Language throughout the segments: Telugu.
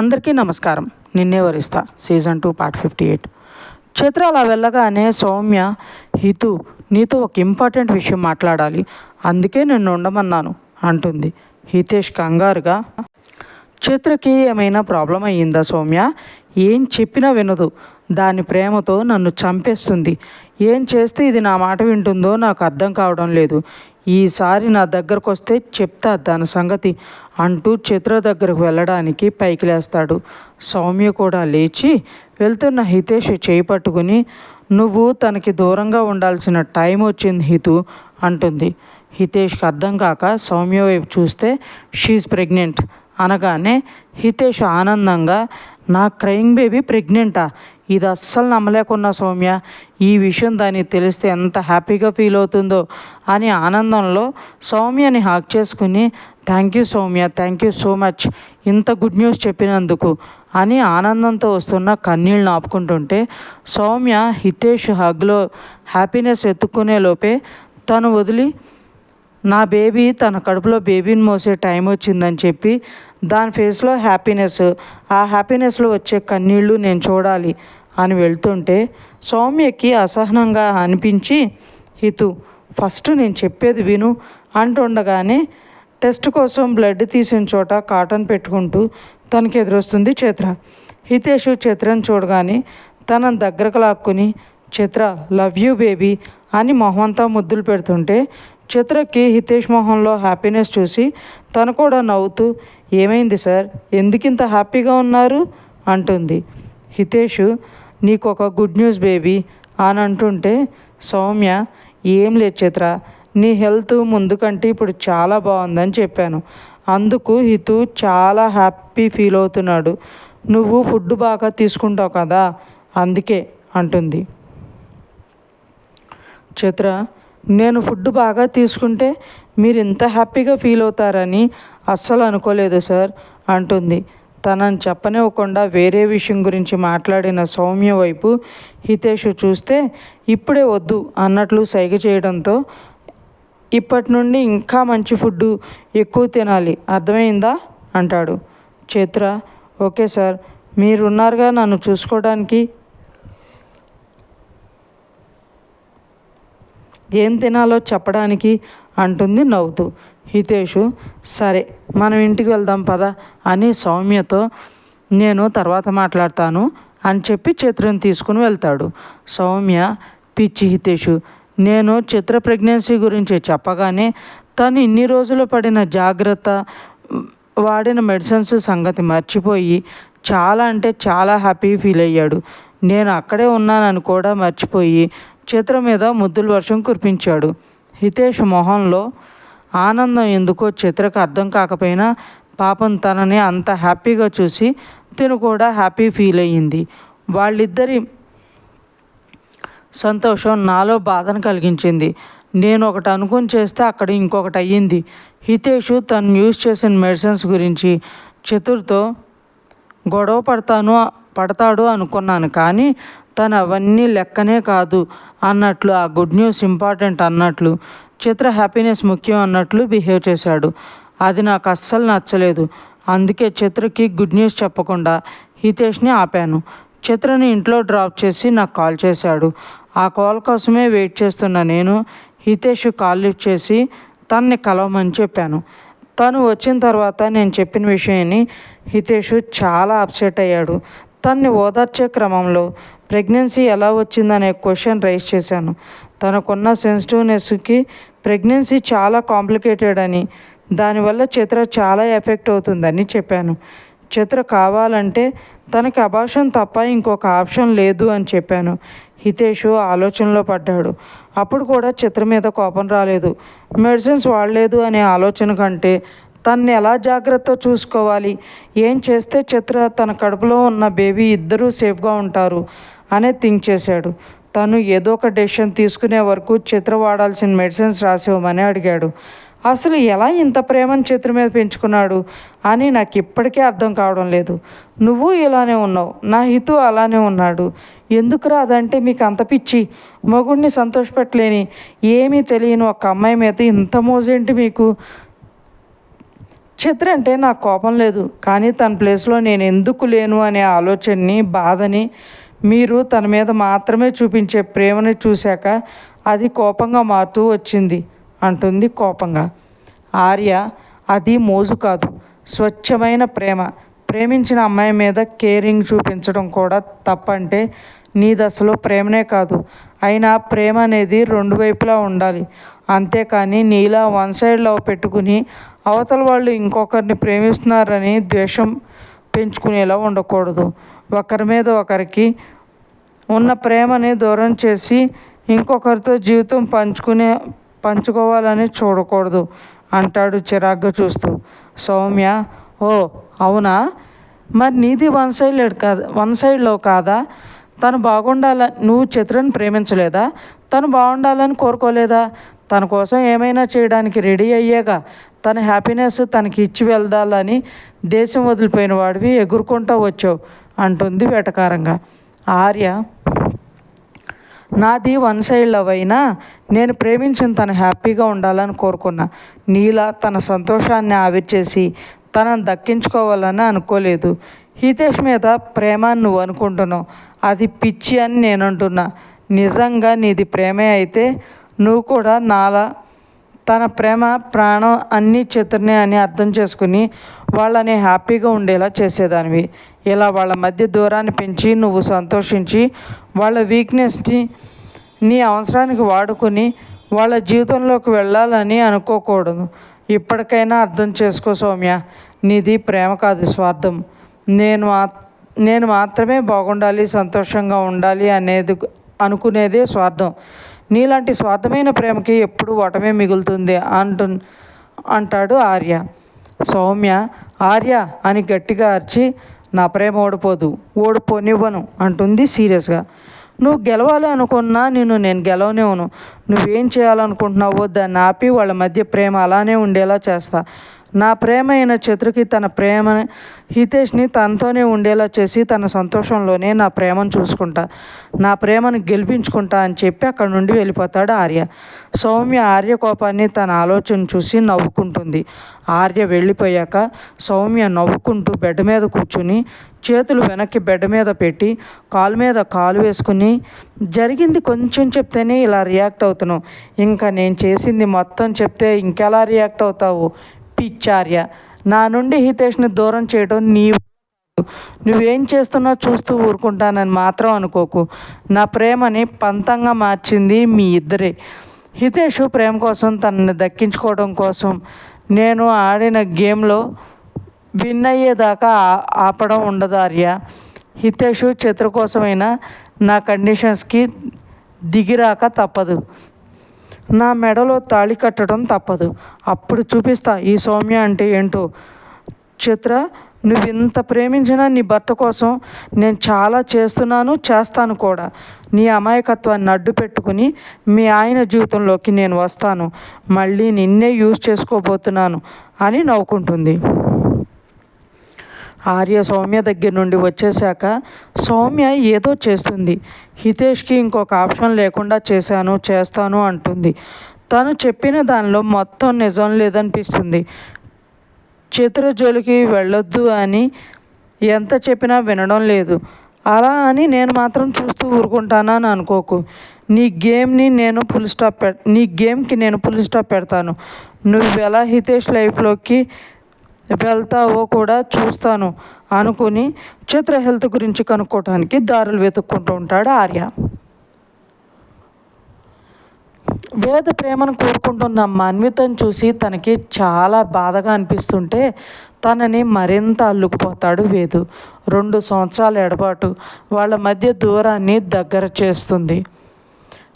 అందరికీ నమస్కారం. నిన్నే వరిస్తా. Season two part fifty eight. Chitra అలా వెళ్ళగానే సౌమ్య హితు నీతో ఒక ఇంపార్టెంట్ విషయం మాట్లాడాలి. అందుకే నిన్ను ఉండమన్నాను అంటుంది. హితేష్ కంగారుగా చిత్రకి ఏమైనా ప్రాబ్లం అయ్యిందా సౌమ్య? ఏం చెప్పినా వినదు. దాని ప్రేమతో నన్ను చంపేస్తుంది. ఏం చేస్తే ఇది నా మాట వింటుందో నాకు అర్థం కావడం లేదు. ఈసారి నా దగ్గరకు వస్తే చెప్తా దాని సంగతి అంటూ చిత్ర దగ్గరకు వెళ్ళడానికి పైకి లేస్తాడు. సౌమ్య కూడా లేచి వెళ్తున్న హితేష్ చేయి పట్టుకుని నువ్వు తనకి దూరంగా ఉండాల్సిన టైం వచ్చింది హితు అంటుంది. హితేష్కి అర్థం కాక సౌమ్య వైపు చూస్తే షీఈ్ ప్రెగ్నెంట్ అనగానే హితేష్ ఆనందంగా నా క్రయింగ్ బేబీ ప్రెగ్నెంటా? ఇది అస్సలు నమ్మలేకున్నా సౌమ్య ఈ విషయం దానికి తెలిస్తే ఎంత హ్యాపీగా ఫీల్ అవుతుందో అని ఆనందంలో సౌమ్యని హాక్ చేసుకుని thank you Soumya thank you so much ఇంత గుడ్ న్యూస్ చెప్పినందుకు అని ఆనందంతో వస్తున్న కన్నీళ్ళు ఆపుకుంటుంటే సౌమ్య హితేష్ హగ్లో హ్యాపీనెస్ ఎత్తుక్కునే లోపే తను వదిలి నా బేబీ తన కడుపులో బేబీని మోసే టైం వచ్చిందని చెప్పి దాని ఫేస్లో హ్యాపీనెస్ ఆ హ్యాపీనెస్లో వచ్చే కన్నీళ్ళు నేను చూడాలి. అని వెళ్తుంటే సౌమ్యకి అసహనంగా అనిపించి హితు ఫస్ట్ నేను చెప్పేది విను అంటుండగానే టెస్ట్ కోసం బ్లడ్ తీసిన చోట కాటన్ పెట్టుకుంటూ తనకి ఎదురొస్తుంది చిత్ర హితేష్ చిత్రను చూడగానే తన దగ్గరకు లాక్కుని చిత్ర లవ్ యూ బేబీ అని మొహంతా ముద్దులు పెడుతుంటే చిత్రకి హితేష్ మొహంలో హ్యాపీనెస్ చూసి తను కూడా నవ్వుతూ ఏమైంది సార్? ఎందుకింత హ్యాపీగా ఉన్నారు? అంటుంది. హితేష్ నీకు ఒక గుడ్ న్యూస్ బేబీ అని అంటుంటే సౌమ్య ఏం లేదు చిత్ర నీ హెల్త్ ముందు కంటే ఇప్పుడు చాలా బాగుందని చెప్పాను. అందుకు హితు చాలా హ్యాపీ ఫీల్ అవుతున్నాడు. నువ్వు ఫుడ్ బాగా తీసుకుంటావు కదా అందుకే అంటుంది. చిత్ర నేను ఫుడ్ బాగా తీసుకుంటే మీరు ఇంత హ్యాపీగా ఫీల్ అవుతారని అస్సలు అనుకోలేదు సార్ అంటుంది. తనని చెప్పనివ్వకుండా వేరే విషయం గురించి మాట్లాడిన సౌమ్య వైపు హితేష్ చూస్తే ఇప్పుడే వద్దు అన్నట్లు సైగ చేయడంతో ఇప్పటి నుండి ఇంకా మంచి ఫుడ్ ఎక్కువ తినాలి అర్థమైందా? అంటాడు. చిత్ర ఓకే సార్ మీరున్నారుగా నన్ను చూసుకోవడానికి? ఏం తినాలో చెప్పడానికి? అంటుంది నవ్వుతూ. హితేషు సరే మనం ఇంటికి వెళ్దాం పదా అని సౌమ్యతో నేను తర్వాత మాట్లాడతాను అని చెప్పి చిత్రం తీసుకుని వెళ్తాడు. సౌమ్య పిచ్చి హితేషు నేను చిత్ర ప్రెగ్నెన్సీ గురించి చెప్పగానే తను ఇన్ని రోజులు పడిన జాగ్రత్త వాడిన మెడిసిన్స్ సంగతి మర్చిపోయి చాలా అంటే చాలా హ్యాపీ ఫీల్ అయ్యాడు. నేను అక్కడే ఉన్నానని కూడా మర్చిపోయి చిత్ర మీద ముద్దుల వర్షం కురిపించాడు. హితేష్ మొహంలో ఆనందం ఎందుకో చిత్రకు అర్థం కాకపోయినా పాపం తనని అంత హ్యాపీగా చూసి తిను కూడా హ్యాపీ ఫీల్ అయ్యింది. వాళ్ళిద్దరి సంతోషం నాలో బాధను కలిగించింది. నేను ఒకటి అనుకుని చేస్తే అక్కడ ఇంకొకటి అయ్యింది. హితేషు తను యూజ్ చేసిన మెడిసిన్స్ గురించి చతుర్తో గొడవ పడతాను పడతాడు అనుకున్నాను కానీ తను అవన్నీ లెక్కనే కాదు అన్నట్లు ఆ గుడ్ న్యూస్ ఇంపార్టెంట్ అన్నట్లు చిత్ర హ్యాపీనెస్ ముఖ్యం అన్నట్లు బిహేవ్ చేశాడు. అది నాకు అస్సలు నచ్చలేదు. అందుకే చిత్రకి గుడ్ న్యూస్ చెప్పకుండా హితేష్ని ఆపాను. చిత్రని ఇంట్లో డ్రాప్ చేసి నాకు కాల్ చేశాడు. ఆ కాల్ కోసమే వెయిట్ చేస్తున్న నేను హితేష్ కాల్ లిఫ్ట్ చేసి తనని కలవమని చెప్పాను. తను వచ్చిన తర్వాత నేను చెప్పిన విషయాన్ని హితేష్ చాలా అప్సెట్ అయ్యాడు. తన్ని ఓదార్చే క్రమంలో ప్రెగ్నెన్సీ ఎలా వచ్చిందనే క్వశ్చన్ రైజ్ చేశాను. తనకున్న సెన్సిటివ్నెస్కి ప్రెగ్నెన్సీ చాలా కాంప్లికేటెడ్ అని దానివల్ల చిత్ర చాలా ఎఫెక్ట్ అవుతుందని చెప్పాను. చిత్ర కావాలంటే తనకి అభాషం తప్ప ఇంకొక ఆప్షన్ లేదు అని చెప్పాను. హితేష్ ఆలోచనలో పడ్డాడు. అప్పుడు కూడా చిత్ర మీద కోపం రాలేదు. మెడిసిన్స్ వాడలేదు అనే ఆలోచన కంటే తన్ని ఎలా జాగ్రత్త చూసుకోవాలి? ఏం చేస్తే చిత్ర తన కడుపులో ఉన్న బేబీ ఇద్దరూ సేఫ్గా ఉంటారు? అనే థింక్ చేశాడు. తను ఏదో ఒక డెసిషన్ తీసుకునే వరకు చిత్ర వాడాల్సిన మెడిసిన్స్ రాసివ్వమని అడిగాడు. అసలు ఎలా ఇంత ప్రేమను చిత్ర మీద పెంచుకున్నాడు? అని నాకు ఇప్పటికే అర్థం కావడం లేదు. నువ్వు ఇలానే ఉన్నావు. నా హితు అలానే ఉన్నాడు. ఎందుకు రాదంటే మీకు అంత పిచ్చి? మగుడిని సంతోషపెట్టలేని ఏమీ తెలియని ఒక అమ్మాయి మీద ఇంత మోజేంటి మీకు? చిత్ర అంటే నాకు కోపం లేదు. కానీ తన ప్లేస్లో నేను ఎందుకు లేను అనే ఆలోచనని బాధని మీరు తన మీద మాత్రమే చూపించే ప్రేమని చూశాక అది కోపంగా మారుతూ వచ్చింది అంటుంది కోపంగా. ఆర్య అది మోజు కాదు. స్వచ్ఛమైన ప్రేమ. ప్రేమించిన అమ్మాయి మీద కేరింగ్ చూపించడం కూడా తప్పంటే నీ దశలో ప్రేమనే కాదు. అయినా ప్రేమ అనేది రెండు వైపులా ఉండాలి. అంతేకాని నీలా వన్ సైడ్ లవ్ పెట్టుకుని అవతల వాళ్ళు ఇంకొకరిని ప్రేమిస్తున్నారని ద్వేషం పెంచుకునేలా ఉండకూడదు. ఒకరి మీద ఒకరికి ఉన్న ప్రేమని దూరం చేసి ఇంకొకరితో జీవితం పంచుకునే పంచుకోవాలని చూడకూడదు అంటాడు చిరాగ్గా చూస్తూ. సౌమ్య ఓ అవునా? మరి నీది వన్ సైడ్ కాదు? వన్ సైడ్లో కాదా? తను బాగుండాలని నువ్వు చిత్రను ప్రేమించలేదా? తను బాగుండాలని కోరుకోలేదా? తన కోసం ఏమైనా చేయడానికి రెడీ అయ్యాక తన హ్యాపీనెస్ తనకి ఇచ్చి వెళ్దాలని దేశం వదిలిపోయిన వాడివి ఎగురుకుంటూ వచ్చావు. అంటుంది వెటకారంగా. ఆర్య నాది వన్ సైడ్ లవ్ అయినా నేను ప్రేమించిన తను హ్యాపీగా ఉండాలని కోరుకున్నా. నీలా తన సంతోషాన్ని ఆవిర్చేసి తనను దక్కించుకోవాలని అనుకోలేదు. హితేష్ మీద ప్రేమ నువ్వు అనుకుంటున్నావు. అది పిచ్చి అని నేను అంటున్నా నిజంగా నీది ప్రేమే అయితే నువ్వు కూడా నాలా తన ప్రేమ ప్రాణం అన్నీ చిత్రనే అని అర్థం చేసుకుని వాళ్ళని హ్యాపీగా ఉండేలా చేసేదానివి. ఇలా వాళ్ళ మధ్య దూరాన్ని పెంచి నువ్వు సంతోషించి వాళ్ళ వీక్నెస్ని నీ అవసరానికి వాడుకొని వాళ్ళ జీవితంలోకి వెళ్ళాలని అనుకోకూడదు. ఇప్పటికైనా అర్థం చేసుకో సౌమ్య. నీది ప్రేమ కాదు స్వార్థం. నేను మా నేను మాత్రమే బాగుండాలి సంతోషంగా ఉండాలి అనేది అనుకునేదే స్వార్థం. నీలాంటి స్వార్థమైన ప్రేమకి ఎప్పుడు ఓటమే మిగులుతుంది అంటు అంటాడు ఆర్య. సౌమ్య ఆర్య అని గట్టిగా అరిచి నా ప్రేమ ఓడిపోదు ఓడిపోనివ్వను అంటుంది సీరియస్గా. నువ్వు గెలవాలి అనుకున్నా నేను నేను గెలవనివ్వను నువ్వేం చేయాలనుకుంటున్నావో దాన్ని ఆపి వాళ్ళ మధ్య ప్రేమ అలానే ఉండేలా చేస్తా. నా ప్రేమ అయిన చతురికి తన ప్రేమ హితేష్ని తనతోనే ఉండేలా చేసి తన సంతోషంలోనే నా ప్రేమను చూసుకుంటా నా ప్రేమను గెలిపించుకుంటా అని చెప్పి అక్కడ నుండి వెళ్ళిపోతాడు ఆర్య. సౌమ్య ఆర్య కోపాన్ని తన ఆలోచన చూసి నవ్వుకుంటుంది. ఆర్య వెళ్ళిపోయాక సౌమ్య నవ్వుకుంటూ బెడ్ మీద కూర్చుని చేతులు వెనక్కి బెడ్ మీద పెట్టి కాలు మీద కాలు వేసుకుని జరిగింది కొంచెం చెప్తేనే ఇలా రియాక్ట్ అవుతున్నావు. ఇంకా నేను చేసింది మొత్తం చెప్తే ఇంకెలా రియాక్ట్ అవుతావు? పిచ్చార్య నా నుండి హితేష్ని దూరం చేయడం నీ నువ్వేం చేస్తున్నావు చూస్తూ ఊరుకుంటానని మాత్రం అనుకోకు. నా ప్రేమని పంతంగా మార్చింది మీ ఇద్దరే. హితేష్ ప్రేమ కోసం తనని దక్కించుకోవడం కోసం నేను ఆడిన గేమ్లో విన్ అయ్యేదాకా ఆపడం ఉండదు ఆర్య హితేష్ చిత్ర కోసమైనా నా కండిషన్స్కి దిగిరాక తప్పదు. నా మెడలో తాళి కట్టడం తప్పదు. అప్పుడు చూపిస్తా ఈ సౌమ్య అంటే ఏంటో? చిత్ర నువ్వింత ప్రేమించినా ప్రేమించిన నీ భర్త కోసం నేను చాలా చేస్తున్నాను చేస్తాను కూడా. నీ అమాయకత్వాన్ని అడ్డు పెట్టుకుని మీ ఆయన జీవితంలోకి నేను వస్తాను. మళ్ళీ నిన్నే యూజ్ చేసుకోబోతున్నాను అని నవ్వుకుంటుంది. ఆర్య సౌమ్య దగ్గర నుండి వచ్చేసాక సౌమ్య ఏదో చేస్తుంది. హితేష్కి ఇంకొక ఆప్షన్ లేకుండా చేశాను చేస్తాను అంటుంది. తను చెప్పిన దానిలో మొత్తం నిజం లేదనిపిస్తుంది. చిత్రజోలికి వెళ్ళొద్దు అని ఎంత చెప్పినా వినడం లేదు. అలా అని నేను మాత్రం చూస్తూ ఊరుకుంటానని అనుకోకు. నీ గేమ్ని నేను ఫుల్ స్టాప్ పె నీ గేమ్కి నేను ఫుల్ స్టాప్ పెడతాను. నువ్వు ఎలా హితేష్ లైఫ్లోకి వెళ్తావో కూడా చూస్తాను అనుకుని చిత్ర హెల్త్ గురించి కనుక్కోవటానికి దారులు వెతుక్కుంటూ ఉంటాడు ఆర్య. వేద ప్రేమను కోరుకుంటున్న మన్వితను చూసి తనకి చాలా బాధగా అనిపిస్తుంటే తనని మరింత అల్లుకుపోతాడు వేదు. రెండు సంవత్సరాల ఎడబాటు వాళ్ళ మధ్య దూరాన్ని దగ్గర చేస్తుంది.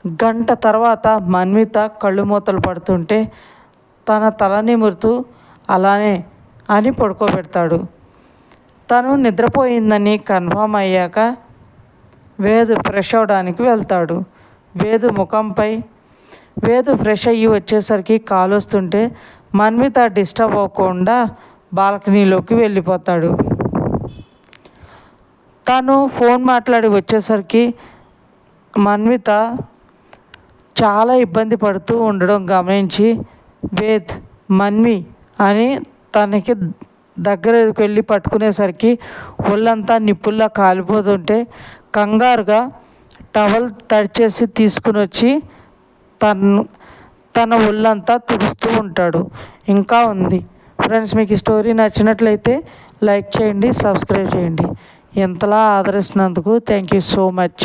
గంట తర్వాత మన్విత కళ్ళు మూతలు పడుతుంటే తన తలని మురుతూ అలానే అని పడుకోబెడతాడు. తను నిద్రపోయిందని కన్ఫర్మ్ అయ్యాక వేదు ఫ్రెష్ అవడానికి వెళ్తాడు. వేదు ముఖంపై వేదు ఫ్రెష్ అయ్యి వచ్చేసరికి కాలు వస్తుంటే మన్విత డిస్టర్బ్ అవ్వకుండా బాల్కనీలోకి వెళ్ళిపోతాడు. తను ఫోన్ మాట్లాడి వచ్చేసరికి మన్విత చాలా ఇబ్బంది పడుతూ ఉండడం గమనించి వేద్ మన్వి అని తనకి దగ్గరకు వెళ్ళి పట్టుకునేసరికి ఒళ్ళంతా నిప్పుల్లా కాలిపోతుంటే కంగారుగా టవల్ తడిచేసి తీసుకుని వచ్చి తను తన ఒళ్ళంతా తుడుస్తూ ఉంటాడు. ఇంకా ఉంది. ఫ్రెండ్స్ మీకు ఈ స్టోరీ నచ్చినట్లయితే లైక్ చేయండి సబ్స్క్రైబ్ చేయండి. ఎంతలా ఆదరిస్తున్నందుకు థ్యాంక్ యూ సో మచ్.